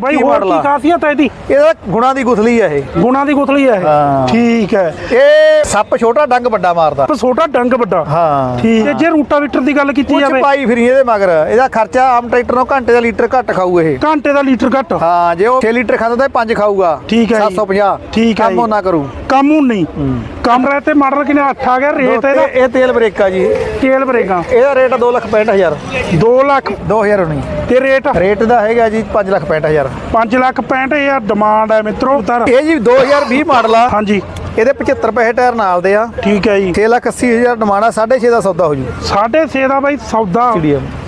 ਬਾਈ ਹੋਰ ਕੀ ਖਾਸੀਅਤ ਹੈ ਇਹਦੀ? ਇਹਦਾ ਗੁਣਾ ਦੀ ਗੁਥਲੀ ਆ ਇਹ। ਗੁਣਾ ਦੀ ਗੁਥਲੀ ਹੈ ਹਾਂ। ਇਹ ਠੀਕ ਹੈ। ਇਹ ਸੱਪ ਛੋਟਾ ਡੰਗ ਵੱਡਾ ਮਾਰਦਾ। ਪਰ ਛੋਟਾ ਡੰਗ ਵੱਡਾ। ਹਾਂ। ਠੀਕ ਹੈ। ਜੇ ਰੂਟਾਵੀਟਰ ਦੀ ਗੱਲ ਕੀਤੀ ਕੁਝ ਜਾਵੇ ਪਾਈ ਫਿਰੀ ਇਹਦੇ ਮਗਰ। ਇਹਦਾ ਖਰਚਾ ਆਮ ਟਰੈਕਟਰ ਨੂੰ ਘੰਟੇ ਦਾ ਲੀਟਰ ਘੱਟ ਖਾਊ ਇਹ। ਘੰਟੇ ਦਾ ਲੀਟਰ ਘੱਟ। ਹਾਂ ਜੇ ਉਹ 6 ਲੀਟਰ ਖਾਂਦਾ ਤਾਂ 5 ਖਾਊਗਾ। ਠੀਕ ਹੈ ਜੀ। 750 ਠੀਕ ਹੈ ਕੰਮ। ਉਹ ਨਾ ਕਰੂ। ਕੰਮ ਹੁਣ ਨਹੀਂ। ਕੰਮ ਰਹੇ ਤੇ ਮਾਡਲ ਕਿਨੇ 8 ਆ ਗਿਆ ਰੇਟ ਇਹਦਾ? ਇਹ ਤੇਲ ਬ੍ਰੇਕ ਜੀ। ਤੇਲ ਬਰੇਗਾ ਇਹਦਾ ਰੇਟ 2 ਲੱਖ 65000 2 ਲੱਖ? 2000 ਨਹੀਂ ਤੇ ਰੇਟ? ਰੇਟ ਦਾ ਹੈਗਾ ਜੀ 5 ਲੱਖ 65000 5 ਲੱਖ 65000 ਡਿਮਾਂਡ ਹੈ ਮਿੱਤਰੋ। ਇਹ ਜੀ 2020 ਮਾਡਲ ਆ। ਹਾਂਜੀ। ਇਹਦੇ 75 ਪੈਸੇ ਟਾਇਰ ਨਾਲ ਦੇ ਆ। ਠੀਕ ਹੈ ਜੀ। 6 ਲੱਖ 80000 ਡਿਮਾਂਡ ਆ 6.5 ਦਾ ਸੌਦਾ ਹੋ ਜੂ। 6.5 ਦਾ ਬਾਈ ਸੌਦਾ।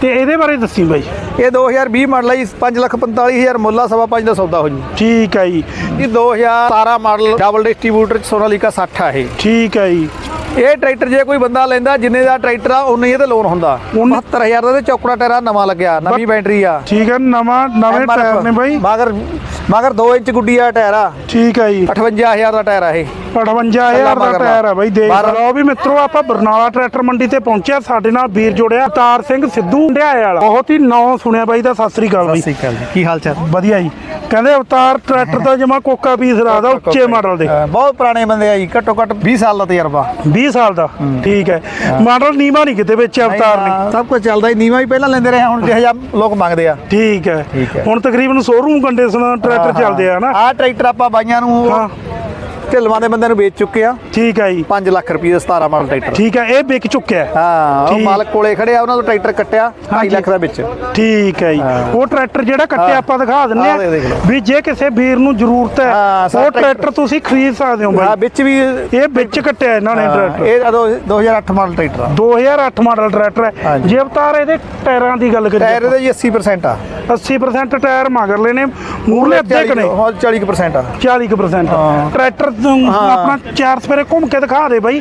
ਤੇ ਇਹਦੇ ਬਾਰੇ ਦੱਸੀ ਬਾਈ। ਇਹ 2020 ਮਾਡਲ ਆ ਜੀ 5 ਲੱਖ 45000 ਮੁੱਲਾ ਸਵਾ ਪੰਜ ਦਾ ਸੌਦਾ ਹੋ ਜੂ। ਠੀਕ ਹੈ ਜੀ। ਇਹ 2017 ਮਾਡਲ ਡਬਲ ਡਿਸਟ੍ਰੀਬਿਊਟਰ ਸੋਨਾਲੀਕਾ 60 ਆ ਇਹ। ਠੀਕ ਹੈ ਜੀ। ਇਹ ਟਰੈਕਟਰ ਜੇ ਕੋਈ ਬੰਦਾ ਲੈਂਦਾ ਜਿੰਨੇ ਦਾ ਟਰੈਕਟਰ ਆ ਉਨੇ ਹੀ ਇਹਦੇ ਲੋਨ ਹੁੰਦਾ। ਉਨੇ- 72000 ਦਾ ਤੇ ਚੌਕੜਾ ਟਾਇਰ ਆ ਨਵਾਂ ਲੱਗਿਆ ਨਵੀਂ ਬੈਟਰੀ ਆ। ਠੀਕ ਹੈ ਨਵਾਂ ਨਵੇਂ ਟਾਇਰ ਨੇ ਬਾਈ। ਮਗਰ ਮਗਰ 2 ਇੰਚ ਗੁੱਡੀ ਆ ਟਾਇਰ ਆ। ਠੀਕ ਹੈ ਜੀ। 58000 ਦਾ ਟਾਇਰ ਆ ਇਹ। 58000 ਦਾ। ਟਾਇਰ ਹੈ ਬਾਈ ਦੇਖ ਲਓ ਵੀ ਮਿੱਤਰੋ ਆਪਾਂ ਬਰਨਾਲਾ ਟਰੈਕਟਰ ਮੰਡੀ ਤੇ ਪਹੁੰਚਿਆ ਸਾਡੇ ਨਾਲ ਵੀਰ ਜੋੜਿਆ ਅਵਤਾਰ ਸਿੰਘ ਸਿੱਧੂ ਢਿਆਏ ਵਾਲਾ। ਬਹੁਤ ਹੀ ਨਾਂ ਸੁਣਿਆ ਬਾਈ ਦਾ ਸਤਿ ਸ੍ਰੀ ਅਕਾਲ ਬਾਈ। ਅਕਾਲ ਜੀ ਕੀ ਹਾਲ ਚਾਲ? ਵਧੀਆ ਜੀ। ਕਹਿੰਦੇ ਅਵਤਾਰ ਟਰੈਕਟਰ ਦਾ ਜਮਾ ਕੋਕਾ ਪੀਸ ਰਾਦਾ ਉੱਚੇ ਮਾਡਲ ਦੇ। ਬਹੁਤ ਪੁਰਾਣੇ ਬੰਦੇ ਆ ਜੀ ਘੱਟੋ ਘੱਟ 20 ਸਾਲ ਦਾ ਤਜਰਬਾ। 20 ਸਾਲ ਦਾ। ਠੀਕ ਹੈ। ਮਾਡਲ ਨੀਵਾ ਨਹੀਂ ਕਿਤੇ ਵਿੱਚ ਅਵਤਾਰ ਨੇ ਸਭ ਕੁਝ ਚੱਲਦਾ ਹੀ। ਨੀਵਾ ਹੀ ਪਹਿਲਾਂ ਲੈਂਦੇ ਰਹੇ ਹੁਣ ਜਿਹੋ ਜਿਹਾ ਲੋਕ ਮੰਗਦੇ ਆ। ਠੀਕ ਹੈ। ਹੁਣ ਤਕਰੀਬਨ ਸ਼ੋਰੂਮ ਕੰਡੀਸ਼ਨ ਟਰੈਕਟਰ ਚੱਲਦੇ ਆ ਨਾ ਆਹ ਟਰੈਕਟਰ ਆਪਾਂ ਬਾਈਆਂ ਨੂੰ ਢਿਲਵਾਂ ਦੇ ਬੰਦੇ ਨੂੰ ਵੇਚ ਚੁੱਕੇ ਆ। ਠੀਕ ਹੈ ਜੀ। 5 ਲੱਖ ਰੁਪਏ ਦਾ 17 ਮਾਡਲ ਟਰੈਕਟਰ। ਠੀਕ ਹੈ ਇਹ ਵਿਕ ਚੁੱਕਿਆ ਹੈ। ਹਾਂ ਉਹ ਠੀਕ। ਮਾਲਕ ਕੋਲੇ ਖੜੇ ਆ ਉਹਨਾਂ ਤੋਂ ਟਰੈਕਟਰ ਕੱਟਿਆ 2 ਹਾਂਜੀ। ਲੱਖ ਦਾ ਵਿੱਚ। ਠੀਕ ਹੈ ਜੀ। ਉਹ ਟਰੈਕਟਰ ਜਿਹੜਾ ਕੱਟਿਆ। ਆਪਾਂ ਦਿਖਾ ਦਿੰਨੇ ਆਹ ਦੇ ਦੇਖ ਆ ਲਓ। ਵੀ ਜੇ ਕਿਸੇ ਵੀਰ ਨੂੰ ਜ਼ਰੂਰਤ ਹੈ ਹਾਂ, ਸਾਰਾ ਉਹ ਟਰੈਕਟਰ- ਟਰੈਕਟਰ ਤੁਸੀਂ ਖਰੀਦ ਸਕਦੇ ਹੋ ਬਾਈ। ਵਿੱਚ ਵੀ ਇਹ ਵਿੱਚ ਕੱਟਿਆ ਇਹਨਾਂ ਨੇ ਹਾਂ, ਟਰੈਕਟਰ। ਇਹ ਜਦੋਂ 2008 ਮਾਡਲ ਟਰੈਕਟਰ ਆ। 2008 ਮਾਡਲ ਟਰੈਕਟਰ ਹੈ। ਹਾਂਜੀ। ਜੇ ਅਵਤਾਰ ਇਹਦੇ ਟਾਇਰਾਂ ਦੀ ਗੱਲ ਟਾਇਰ ਕਰੀਏ ਇਹਦੇ ਜੀ 80% ਆ। 80% ਟਾਇਰ ਮਗਰਲੇ ਨੇ ਮੂਰਲੇ ਅੱਧੇ ਕਨੇ ਹਾਂ 40% ਆ। 40% ਹਾਂ। ਟਰੈਕਟਰ ਆਪਣਾ ਚਾਰ ਸਵੇਰੇ ਘੁੰਮ ਕੇ ਦਿਖਾ ਦੇ ਬਾਈ।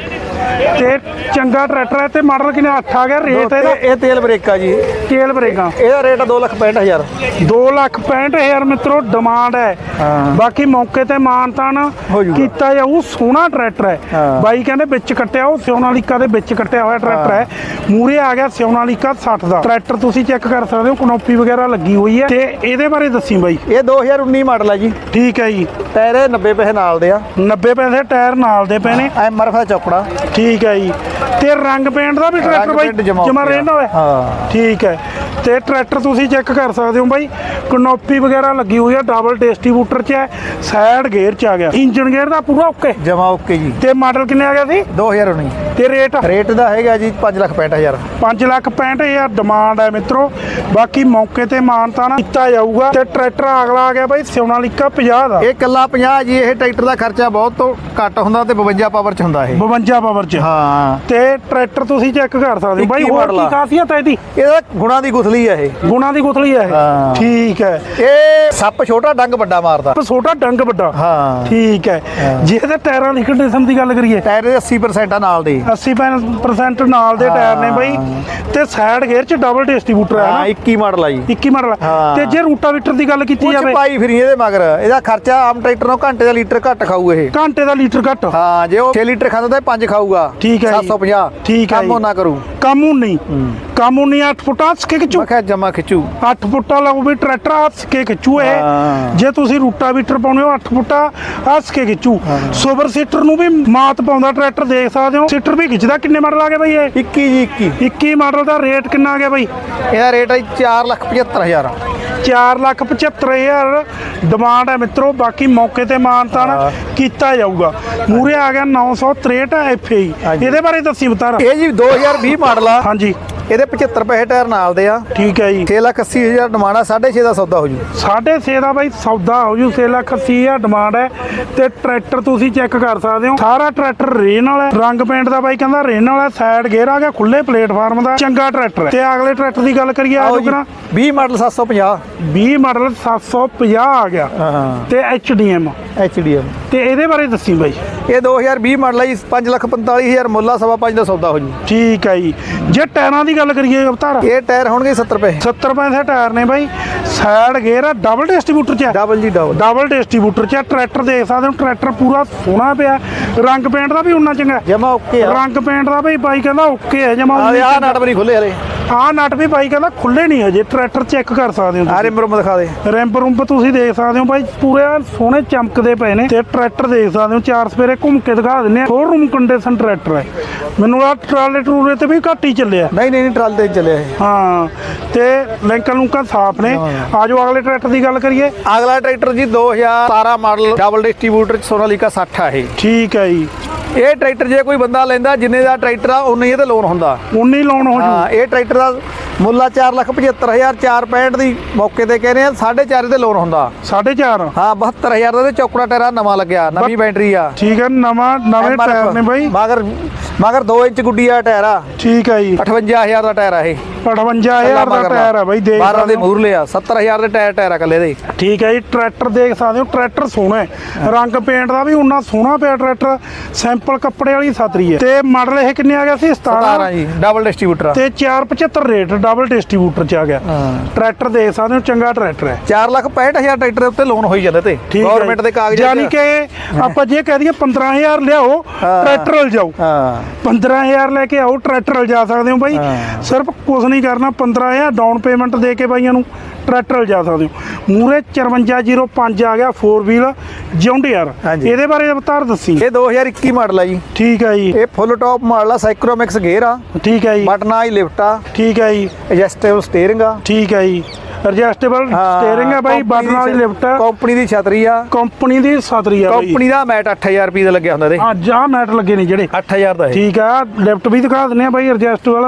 ਤੇ ਚੰਗਾ ਟਰੈਕਟਰ ਹੈ ਤੇ ਮਾਡਲ ਕਿਨੇ 8 ਆ ਗਿਆ ਰੇਟ ਇਹਦਾ। ਇਹ ਤੇਲ ਬ੍ਰੇਕ ਆ ਜੀ। ਤੇਲ ਬਰੇਗਾ ਇਹਦਾ ਰੇਟ 2 ਲੱਖ 65000 2 ਲੱਖ 65000 ਮਿੱਤਰੋ ਡਿਮਾਂਡ ਹੈ। ਹਾਂ। ਬਾਕੀ ਮੌਕੇ ਤੇ ਮਾਨਤਾਨ ਹੋ। ਕੀਤਾ ਜਾਊ ਸੋਹਣਾ ਟਰੈਕਟਰ ਹੈ। ਹਾਂ। ਬਾਈ ਕਹਿੰਦੇ ਵਿੱਚ ਕੱਟਿਆ ਉਹ ਸਿਓਨਾਲੀਕਾ ਦੇ ਵਿੱਚ ਕੱਟਿਆ ਹੋਇਆ ਟਰੈਕਟਰ ਹੈ। ਮੂਰੇ ਆ ਗਿਆ ਸਿਓਨਾਲੀਕਾ 60 ਦਾ। ਟਰੈਕਟਰ ਤੁਸੀਂ ਚੈੱਕ ਕਰ ਸਕਦੇ ਹੋ ਕਨੋਪੀ ਵਗੈਰਾ ਲੱਗੀ ਹੋਈ ਹੈ। ਤੇ ਇਹਦੇ ਬਾਰੇ ਦੱਸੀ ਬਾਈ। ਇਹ 2019 ਮਾਡਲ ਆ ਜੀ। ਠੀਕ ਹੈ ਜੀ। ਟਾਇਰ ਇਹ 90 ਪੈਸੇ ਨਾਲ ਦੇ ਆ। 90 ਪੈਸੇ ਟਾਇਰ ਨਾਲ ਦੇ ਪਏ ਨੇ। ਐਮਆਰਐਫ ਦਾ ਚੌਕੜਾ। ਠੀਕ ਹੈ ਜੀ। ਤੇ ਰੰਗ ਪੇਂਟ ਦਾ ਵੀ ਟਰੈਕਟਰ ਬਾਈ ਜਮਾ। ਰਹਿੰਦਾ ਹੋਇਆ ਹਾਂ। ਠੀਕ ਹੈ। ਤੇ ਟਰੈਕਟਰ ਤੁਸੀਂ ਚੈੱਕ ਕਰ ਸਕਦੇ ਹੋ ਬਾਈ ਕਨੋਪੀ ਵਗੈਰਾ ਲੱਗੀ ਹੋਈ ਹੈ ਡਬਲ ਡਿਸਟ੍ਰੀਬਿਊਟਰ ਚ ਹੈ ਸਾਈਡ ਗੇਅਰ ਚ ਆ ਗਿਆ। ਇੰਜਨ ਗੇਅਰ ਦਾ ਪੂਰਾ ਓਕੇ? ਜਮਾ ਓਕੇ ਜੀ। ਤੇ ਮਾਡਲ ਕਿੰਨੇ ਆ ਗਿਆ ਸੀ? 2019 ਤੇ ਰੇਟ ਰੇਟ ਦਾ ਹੈਗਾ ਜੀ 5 ਲੱਖ 65000 5 ਲੱਖ 65000 ਡਿਮਾਂਡ ਹੈ ਮਿੱਤਰੋ। ਬਾਕੀ ਮੌਕੇ ਤੇ ਮਾਨਤਾ ਨਾ ਕੀਤਾ ਜਾਊਗਾ। ਤੇ ਟਰੈਕਟਰ ਅਗਲਾ ਆ ਗਿਆ ਬਾਈ ਸਿਉਨਾਲੀਕਾ 50 ਦਾ। ਇਹ ਕੱਲਾ 50 ਜੀ ਇਹ ਟਰੈਕਟਰ ਦਾ ਖਰਚਾ ਬਹੁਤ ਤੋਂ ਘੱਟ ਹੁੰਦਾ ਤੇ 52 ਪਾਵਰ ਚ ਹੁੰਦਾ ਇਹ। 52 ਪਾਵਰ ਚ। ਹਾਂ। ਤੇ ਟਰੈਕਟਰ ਤੁਸੀਂ ਚੈੱਕ ਕਰ ਸਕਦੇ ਹੋ ਬਾਈ ਹੋਰ ਕੀ। ਖਾਸੀਅਤ ਹੈ ਇਹਦੀ? ਇਹਦਾ ਗੁਣਾ ਦੀ ਗੁਥਲੀ ਆ ਇਹ। ਗੁਣਾ ਦੀ ਗੁਥਲੀ ਹੈ ਹਾਂ। ਇਹ ਠੀਕ ਹੈ। ਇਹ ਸੱਪ ਛੋਟਾ ਡੰਗ ਵੱਡਾ ਮਾਰਦਾ। ਛੋਟਾ ਡੰਗ ਵੱਡਾ। ਹਾਂ। ਠੀਕ ਹੈ। ਜੇ ਇਹਦੇ ਟਾਇਰਾਂ ਦੀ ਕੰਡੀਸ਼ਨ ਦੀ ਗੱਲ ਕਰੀਏ। ਟਾਇਰ ਦੇ 80% ਆ ਨਾਲ ਦੇ। 80% ਨਾਲ ਦੇ ਟਾਇਰ ਨੇ ਬਾਈ। ਤੇ ਸਾਈਡ ਗੇਅਰ ਚ ਡਬਲ ਡਿਸਟ੍ਰੀਬਿਊਟਰ ਹਾਂ ਨਾ। 21 ਮਾਡਲ ਆ ਜੀ। 21 ਮਾਡਲ। ਤੇ ਜੇ ਰੂਟਾਵੀਟਰ ਦੀ ਗੱਲ ਕੀਤੀ ਕੁਝ ਜਾਵੇ ਪਾਈ ਫਿਰੀ ਇਹਦੇ ਮਗਰ। ਇਹਦਾ ਖਰਚਾ ਆਮ ਟਰੈਕਟਰ ਨੂੰ ਘੰਟੇ ਦਾ ਲੀਟਰ ਘੱਟ ਖਾਊ ਇਹ। ਘੰਟੇ ਦਾ ਲੀਟਰ ਘੱਟ। ਹਾਂ ਜੇ ਉਹ 6 ਲੀਟਰ ਖਾਂਦਾ ਤਾਂ 5 ਖਾਊਗਾ। ਠੀਕ ਹੈ ਜੀ। 750 ਠੀਕ ਹੈ ਕੰਮ ਨਾ ਕਰੂ। ਕੰਮ ਹੁਣ ਨਹੀਂ ਕੰਮ ਹੁਣ ਨਹੀਂ 8 ਫੁੱਟਾ ਸਕੇ ਖਿੱਚੂ ਮੈਂ ਕਿਹਾ ਜਮਾ ਖਿੱਚੂ 8 ਫੁੱਟਾ ਲਾਉ ਵੀ ਟਰੈਕਟਰ ਹੱਸ ਕੇ ਖਿੱਚੂ। ਇਹ ਜੇ ਤੁਸੀਂ ਰੂਟਾਵੀਟਰ ਪਾਉਣੇ ਹੋ 8 ਫੁੱਟਾ ਹੱਸ ਕੇ ਖਿੱਚੂ ਸੁਪਰ ਸੀਟਰ ਨੂੰ ਵੀ ਮਾਤ ਪਾਉਂਦਾ ਟਰੈਕਟਰ ਦੇਖ ਸਕਦੇ ਹੋ ਸੀਟਰ ਵੀ ਖਿੱਚਦਾ ਕਿੰਨੇ ਮਾਡਲ ਆ ਗਏ ਬਾਈ ਇਹ 21 ਜੀ 21 21 ਮਾਡਲ ਦਾ ਰੇਟ ਕਿੰਨਾ ਆ ਗਿਆ ਬਾਈ ਇਹਦਾ ਰੇਟ ਹੈ 4 ਲੱਖ 75000 4 ਲੱਖ 75000 ਡਿਮਾਂਡ ਹੈ ਮਿੱਤਰੋ ਬਾਕੀ ਮੌਕੇ ਤੇ ਮਾਨਤਾਨ। ਕੀਤਾ ਜਾਊਗਾ। ਮੂਰੇ ਆ ਗਿਆ 963 ਐਫਏ ਹਾਂਜੀ। ਇਹਦੇ ਬਾਰੇ ਦੱਸੀ ਬਤਾਰਾ। ਇਹ ਜੀ 2020 ਮਾਡਲ ਆ। ਹਾਂਜੀ। ਇਹਦੇ 75 ਪੈਸੇ ਟਾਇਰ ਨਾਲ ਦੇ ਆ। ਠੀਕ ਹੈ ਜੀ। 6 ਲੱਖ 80000 ਡਿਮਾਂਡ ਆ 6.5 ਦਾ ਸੌਦਾ ਹੋ ਜੂ। 6.5 ਦਾ ਬਾਈ ਸੌਦਾ ਹੋ ਜੂ 6 ਲੱਖ 80 ਹਜ਼ਾਰ ਡਿਮਾਂਡ ਹੈ। ਤੇ ਟਰੈਕਟਰ ਤੁਸੀਂ ਚੈੱਕ ਕਰ ਸਕਦੇ ਹੋ। ਸਾਰਾ ਟਰੈਕਟਰ ਰੇਨ ਵਾਲਾ। ਰੰਗ ਪੇਂਟ ਦਾ ਬਾਈ ਕਹਿੰਦਾ ਰੇਨ ਵਾਲਾ ਸਾਈਡ ਗੇਅਰ ਆ ਗਿਆ ਖੁੱਲੇ ਪਲੇਟਫਾਰਮ ਦਾ। ਚੰਗਾ ਟਰੈਕਟਰ ਹੈ। ਤੇ ਅਗਲੇ ਟਰੈਕਟਰ ਦੀ ਗੱਲ ਕਰੀਏ ਆਓ ਆਜੋ ਜੀ ਕਰਾਂ। 20 ਮਾਡਲ 750 20 ਮਾਡਲ 750 ਆ ਗਿਆ ਹਾਂ। ਤੇ HDM ਐਚਡੀਐਮ ਤੇ ਇਹਦੇ ਬਾਰੇ ਦੱਸੀ ਬਾਈ। ਇਹ 2020 ਮਾਡਲ ਆ ਜੀ 5 ਲੱਖ 45000 ਮੁੱਲਾ ਸਵਾ ਪੰਜ ਦਾ ਸੌਦਾ ਹੋ ਜੂ। ਠੀਕ ਹੈ ਜੀ। ਜੇ ਟਾਇਰਾਂ ਦੀ ਗੱਲ ਕਰੀਏ ਅਵਤਾਰ। ਇਹ ਟਾਇਰ ਹੋਣਗੇ 70 ਪੈਸੇ 70 ਪੈਸੇ ਟਾਇਰ ਨੇ ਬਾਈ। ਸਾਈਡ ਗੇਅਰ ਆ ਡਬਲ ਡਿਸਟ੍ਰੀਬਿਊਟਰ ਚ ਹੈ ਡਬਲ ਜੀ ਡਬਲ ਡਬਲ ਡਿਸਟ੍ਰੀਬਿਊਟਰ ਚ ਹੈ। ਟਰੈਕਟਰ ਦੇਖ ਸਕਦੇ ਹੋ ਟਰੈਕਟਰ ਪੂਰਾ ਸੋਹਣਾ ਪਿਆ। ਰੰਗ ਪੇਂਟ ਦਾ ਵੀ ਉਨਾ ਚੰਗਾ। ਹੈ। ਜਮਾ ਓਕੇ ਆ। ਰੰਗ ਪੇਂਟ ਦਾ ਬਈ ਬਾਈ ਕਹਿੰਦਾ ਓਕੇ ਹੈ ਜਮਾ ਆ ਆ ਨਟ ਵੀ ਨਹੀਂ ਖੁੱਲੇ ਹਲੇ। ਆਹ ਨਟ ਵੀ ਬਾਈ ਕਹਿੰਦਾ ਖੁੱਲੇ ਨਹੀਂ ਹਜੇ ਟਰੈਕਟਰ ਚੈੱਕ ਕਰ ਸਕਦੇ ਹੋ ਆਰੇ ਮਰਮ ਦਿਖਾ ਦੇ। ਰੈਂਪ ਰੂੰਪ ਤੁਸੀਂ ਦੇਖ ਸਕਦੇ ਹੋ ਬਾਈ ਪੂਰੇ ਐਨ ਸੋਹਣੇ ਚਮਕਦੇ ਪਏ ਨੇ ਤੇ ਟਰੈਕਟਰ ਦੇਖ ਸਕਦੇ ਹੋ ਚਾਰ ਸਪੇਰੇ ਘੁੰਮ ਕੇ ਦਿਖਾ ਦਿੰਨੇ ਆ। ਸ਼ੋਰੂਮ ਕੰਡੀਸ਼ਨ ਟਰੈਕਟਰ ਹੈ। ਮੈਨੂੰ ਆ ਟਰਾਲੇ ਟਰੂਲੇ ਤੇ ਵੀ ਘੱਟ ਹੀ ਚੱਲਿਆ। ਨਹੀਂ ਨਹੀਂ ਨਹੀਂ ਟਰਾਲ ਤੇ ਚੱਲਿਆ ਇਹ। ਹਾਂ ਤੇ ਲਿੰਕਾਂ ਲੁੰਕਾਂ ਸਾਫ਼ ਨੇ। ਆਜੋ ਅਗਲੇ ਟਰੈਕਟਰ ਦੀ ਗੱਲ ਕਰੀਏ। ਅਗਲਾ ਟਰੈਕਟਰ ਜੀ 2017 ਮਾਡਲ ਡਬਲ ਡਿਸਟ੍ਰੀਬਿਊਟਰ ਸੋਨਾਲੀਕਾ 60 ਆ ਇਹ। ਠੀਕ ਹੈ ਜੀ। ਇਹ ਟਰੈਕਟਰ ਜੇ ਕੋਈ ਬੰਦਾ ਲੈਂਦਾ ਜਿੰਨੇ ਦਾ ਟਰੈਕਟਰ ਆ ਉਨੇ ਹੀ ਇਹਦੇ ਲੋਨ ਹੁੰਦਾ। 19 ਲਾਉਣ ਹੋ ਜੂ। ਹਾਂ ਇਹ ਟਰੈਕਟਰ ਦਾ ਮੁੱਲ ਆ 475000 465 ਦੀ ਮੌਕੇ ਤੇ ਕਹਿੰਦੇ ਆ 4.5 ਦੇ ਲੋਨ ਹੁੰਦਾ। 4.5 ਹਾਂ 72000 ਦਾ ਤੇ ਚੌਕੜਾ ਟਾਇਰਾ ਨਵਾਂ ਲੱਗਿਆ ਨਵੀਂ ਬੈਟਰੀ ਆ। ਠੀਕ ਹੈ ਨਵਾਂ ਨਵੇਂ ਟਾਇਰ ਨੇ ਬਾਈ। ਮਗਰ ਮਗਰ 2 ਇੰਚ ਗੁੱਡੀ ਆ ਟਾਇਰ ਆ। ਠੀਕ ਹੈ ਜੀ। 58000 ਦਾ ਟਾਇਰ ਆ ਇਹ। 58000 ਦਾ ਟਾਇਰ ਹੈ ਬਾਈ ਦੇਖ 12 ਸਕਦੇ ਦੇ। ਮੂਰ ਲਿਆ 70000 ਦੇ ਟਾਇਰ ਟਾਇਰ ਆ ਕੱਲੇ ਦੇ। ਠੀਕ ਹੈ ਜੀ ਟਰੈਕਟਰ ਦੇਖ ਸਕਦੇ ਹੋ ਟਰੈਕਟਰ ਸੋਹਣਾ ਹੈ। ਰੰਗ ਪੇਂਟ ਦਾ ਵੀ ਉਨਾ ਸੋਹਣਾ ਪਿਆ ਟਰੈਕਟਰ ਸੈਂਪਲ ਕੱਪੜੇ ਵਾਲੀ ਛਤਰੀ ਹੈ। ਤੇ ਮਾਡਲ ਇਹ ਕਿੰਨੇ ਆ ਗਿਆ ਸੀ? 17 17 ਜੀ ਡਬਲ ਡਿਸਟ੍ਰੀਬਿਊਟਰ ਤੇ 475 ਰੇਟ ਡਬਲ ਡਿਸਟ੍ਰੀਬਿਊਟਰ ਚ ਆ ਗਿਆ। ਟਰੈਕਟਰ ਦੇਖ ਸਕਦੇ ਹੋ ਚੰਗਾ ਟਰੈਕਟਰ ਹੈ। 465000 ਟਰੈਕਟਰ ਦੇ ਉੱਤੇ ਲੋਨ ਹੋਈ ਜਾਂਦੇ ਤੇ। ਗਵਰਨਮੈਂਟ ਦੇ ਕਾਗਜ਼ਾਂ ਯਾਨੀ ਕਿ ਆਪਾਂ ਜੇ ਕਹਿ ਦਈਏ 15000 ਲਿਆਓ। ਟਰੈਕਟਰ ਲ ਜਾਓ। ਹਾਂ। 15000 ਲੈ ਕੇ ਆਓ ਟਰੈਕਟਰ ਲ ਜਾ ਸਕਦੇ ਹੋ ਬਾਈ। ਸਿਰਫ ਕੁਝ ਨਹੀਂ ਕਰਨਾ 15000 ਡਾਊਨ ਪੇਮੈਂਟ ਦੇ ਕੇ ਬਾਈਆਂ ਨੂੰ। ਟਰੈਕਟਰ ਜਾ ਸਕਦੇ ਹੋ। ਮੂਰੇ 5405 ਆ ਗਿਆ 4 ਵੀਲ ਜੌਂਡੀਅਰ। ਇਹਦੇ ਬਾਰੇ ਅਵਤਾਰ ਦੱਸੀ। ਇਹ 2021 ਮਾਡਲ ਆ ਜੀ। ਠੀਕ ਹੈ ਜੀ। ਇਹ ਫੁੱਲ ਟਾਪ ਮਾਡਲ ਆ ਸਾਈਕਰੋਮਿਕਸ ਗੇਅਰ ਆ। ਠੀਕ ਹੈ ਜੀ। ਬਟਨਾ ਹੀ ਲਿਫਟ ਆ। ਠੀਕ ਹੈ ਜੀ। ਐਡਜਸਟੇਬਲ ਸਟੀਅਰਿੰਗ ਆ। ਠੀਕ ਹੈ ਜੀ। ਐਡਜਸਟੇਬਲ ਸਟੀਅਰਿੰਗ ਹੈ ਬਾਈ ਬਟਨ ਵਾਲੀ ਲਿਫਟ ਕੰਪਨੀ ਦੀ ਛਤਰੀ ਆ। ਕੰਪਨੀ ਦੀ ਸਤਰੀ ਆ ਬਾਈ। ਕੰਪਨੀ ਦਾ ਮੈਟ 8000 ਰੁਪਏ ਦਾ ਲੱਗਿਆ ਹੁੰਦਾ ਇਹਦੇ ਅੱਜ ਆ ਮੈਟ ਲੱਗੇ ਨੇ ਜਿਹੜੇ। 8000 ਦਾ ਠੀਕ ਆ ਲਿਫਟ ਵੀ ਦਿਖਾ ਦਿੰਦੇ ਆ ਬਾਈ ਐਡਜਸਟੇਬਲ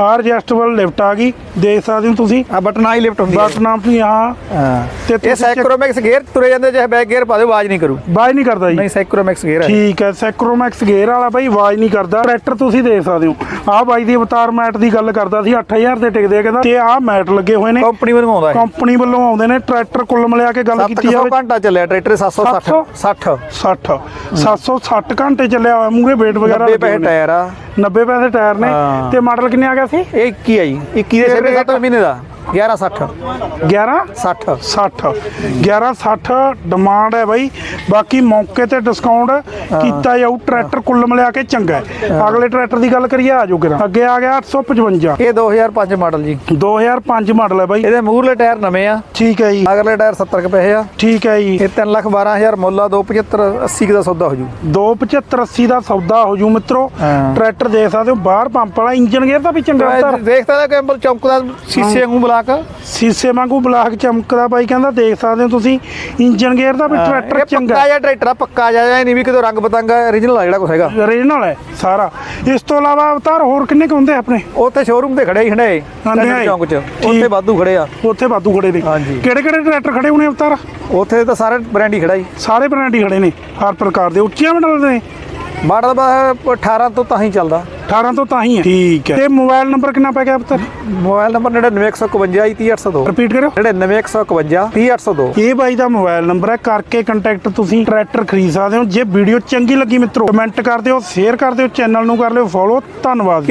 ਆ ਐਡਜਸਟੇਬਲ ਲਿਫਟ ਆ ਗਈ। ਦੇਖ ਸਕਦੇ ਹੋ ਤੁਸੀਂ। ਆ ਬਟਨਾ ਹੀ ਲਿਫਟ ਹੁੰਦੀ ਆ। ਬਟਨਾਂ ਵੀ ਆ ਹਾਂ। ਤੇ ਇਹ ਸਾਈਕਰੋਮਿਕਸ ਗੇਅਰ ਤੁਰੇ ਜਾਂਦੇ ਚਾਹੇ ਬੈਕ ਗੇਅਰ ਪਾ ਦਿਓ ਆਵਾਜ਼ ਨਹੀਂ ਕਰੂ। ਬਾਈ ਨਹੀਂ ਕਰਦਾ ਜੀ। ਨਹੀਂ ਸਾਈਕਰੋਮਿਕਸ ਗੇਅਰ ਹੈ। ਠੀਕ ਹੈ ਸੈਕਰੋਮੈਕਸ ਗੇਅਰ ਵਾਲਾ ਬਾਈ ਆਵਾਜ਼ ਨਹੀਂ ਕਰਦਾ। ਟਰੈਕਟਰ ਤੁਸੀਂ ਦੇਖ ਸਕਦੇ ਹੋ। ਆਹ ਬਾਈ ਦੀ ਅਵਤਾਰ ਮੈਟ ਦੀ ਗੱਲ ਕਰਦਾ ਸੀ 8000 ਦੇ ਟਿਕਦੇ ਆ ਕਹਿੰਦਾ। ਤੇ ਆਹ ਮੈਟ ਲੱਗੇ ਹੋਏ ਨੇ। ਕੰਪਨੀ ਵੱਲੋਂ ਆਉਂਦਾ ਇਹ। ਕੰਪਨੀ ਵੱਲੋਂ ਆਉਂਦੇ ਨੇ ਟਰੈਕਟਰ ਕੁੱਲ ਮਿਲਾ ਕੇ ਗੱਲ ਕੀਤੀ 700 ਜਾਵੇ। ਘੰਟਾ ਚੱਲਿਆ ਟਰੈਕਟਰ 760 60 60 760 ਘੰਟੇ ਚੱਲਿਆ ਹੋਇਆ ਮੂਰੇ ਵੇਟ ਵਗੈਰਾ 90 ਲੱਗੇ ਪੈਸੇ। ਟਾਇਰ ਆ। 90 ਪੈਸੇ ਟਾਇਰ ਨੇ। ਹਾਂ। ਤੇ ਮਾਡਲ ਕਿੰਨੇ ਆ ਗਿਆ ਸੀ? ਇਹ 21 ਆ ਜੀ। 21 ਦੇ ਤੇ ਸਿਰੇ rate? 7 ਮਹੀਨੇ ਦਾ। 1160 11 60 60 1160 ਡਿਮਾਂਡ ਹੈ ਬਾਈ। ਬਾਕੀ ਮੌਕੇ ਤੇ ਡਿਸਕਾਊਂਟ ਕੀਤਾ ਜਾਊ ਟਰੈਕਟਰ ਕੁੱਲ ਮਿਲਾ ਕੇ ਚੰਗਾ ਹੈ। ਅਗਲੇ ਟਰੈਕਟਰ ਦੀ ਗੱਲ ਕਰੀਏ ਆ ਜਾਓ ਕਿਰਾ। ਅੱਗੇ ਆ ਗਿਆ 855 ਇਹ 2005 ਮਾਡਲ ਜੀ। 2005 ਮਾਡਲ ਹੈ ਬਾਈ। ਇਹਦੇ ਮੂਹਰਲੇ ਟਾਇਰ ਨਵੇਂ ਆ। ਠੀਕ ਹੈ ਜੀ। ਅਗਲੇ ਟਾਇਰ 70 ਕੁ ਪੈਸੇ ਆ। ਠੀਕ ਹੈ ਜੀ। ਇਹ 3 ਲੱਖ 12000 ਮੁੱਲ ਆ 275 80 ਕੁ ਦਾ ਸੌਦਾ ਹੋ ਜੂ। 275 80 ਦਾ ਸੌਦਾ ਹੋ ਜੂ ਮਿੱਤਰੋ। ਹਾਂ। ਟਰੈਕਟਰ ਦੇਖ ਸਕਦੇ ਹੋ ਬਾਹਰ ਪੰਪ ਵਾਲਾ ਇੰਜਨ ਗੇਅਰ ਦਾ ਵੀ ਚੰਗਾ ਅਵਤਾਰ ਦੇਖਦਾ ਨਾ ਕਿ ਚੌਂਕਦਾ ਸ਼ੀਸ਼ੇ ਵਾਂਗੂ ਬਲਾਕ? ਸੀਸੇ ਵਾਂਗੂ ਬਲਾਕ ਚਮਕਦਾ ਬਾਈ ਕਹਿੰਦਾ ਦੇਖ ਸਕਦੇ ਹੋ ਤੁਸੀਂ ਇੰਜਨ ਗੇਅਰ ਦਾ ਵੀ ਟਰੈਕਟਰ ਚੰਗਾ। ਪੱਕਾ ਜਿਹਾ ਟਰੈਕਟਰ ਆ ਪੱਕਾ ਜਿਹਾ ਨਹੀਂ ਵੀ ਕਿਤੇ ਰੰਗ ਬਤੰਗਾ origignal ਆ ਜਿਹੜਾ ਕੁਛ ਹੈਗਾ। ਓਰੀਜਨਲ ਹੈ ਸਾਰਾ। ਇਸ ਤੋਂ ਇਲਾਵਾ ਅਵਤਾਰ ਹੋਰ ਕਿੰਨੇ ਕੁ ਹੁੰਦੇ ਆਪਣੇ? ਉੱਥੇ ਸ਼ੋਰੂਮ ਤੇ ਖੜੇ ਹੀ ਹੰਡੇ। ਚੌਂਕ 'ਚ। ਉੱਥੇ ਵਾਧੂ ਖੜੇ ਆ। ਉੱਥੇ ਵਾਧੂ ਖੜੇ ਨੇ। ਕਿਹੜੇ ਕਿਹੜੇ ਟਰੈਕਟਰ ਖੜੇ ਹੋਣੇ ਅਵਤਾਰ? ਉੱਥੇ ਤਾਂ ਸਾਰੇ ਬ੍ਰਾਂਡ ਹੀ ਖੜਾ ਜੀ ਸਾਰੇ ਬ੍ਰਾਂਡ ਹੀ ਖੜੇ ਨੇ ਹਰ ਪ੍ਰਕਾਰ ਦੇ। ਉੱਚੀਆਂ ਮਾਡਲ ਨੇ। ਮਾਡਲ ਬਸ 18 ਤੋਂ ਤਾਂ ਹੀ ਚੱਲਦਾ। 18 ਤੋਂ ਤਾਂ ਹੀ ਹੈ। ਠੀਕ ਹੈ। ਤੇ ਮੋਬਾਈਲ ਨੰਬਰ ਕਿੰਨਾ ਪੈ ਗਿਆ ਅਵਤਾਰ ਮੋਬਾਈਲ ਨੰਬਰ 99151 30802 ਰਿਪੀਟ ਕਰਿਓ। 99151 30802 ਇਹ ਬਾਈ ਦਾ ਮੋਬਾਈਲ ਨੰਬਰ ਹੈ। ਕਰਕੇ ਕੰਟੈਕਟ ਤੁਸੀਂ ਟਰੈਕਟਰ ਖਰੀਦ ਸਕਦੇ ਹੋ। ਜੇ ਵੀਡੀਓ ਚੰਗੀ ਲੱਗੀ ਮਿੱਤਰੋ ਕਮੈਂਟ ਕਰ ਦਿਓ ਸ਼ੇਅਰ ਕਰ ਦਿਓ ਚੈਨਲ ਨੂੰ ਕਰ ਲਿਓ ਫੋਲੋ ਧੰਨਵਾਦ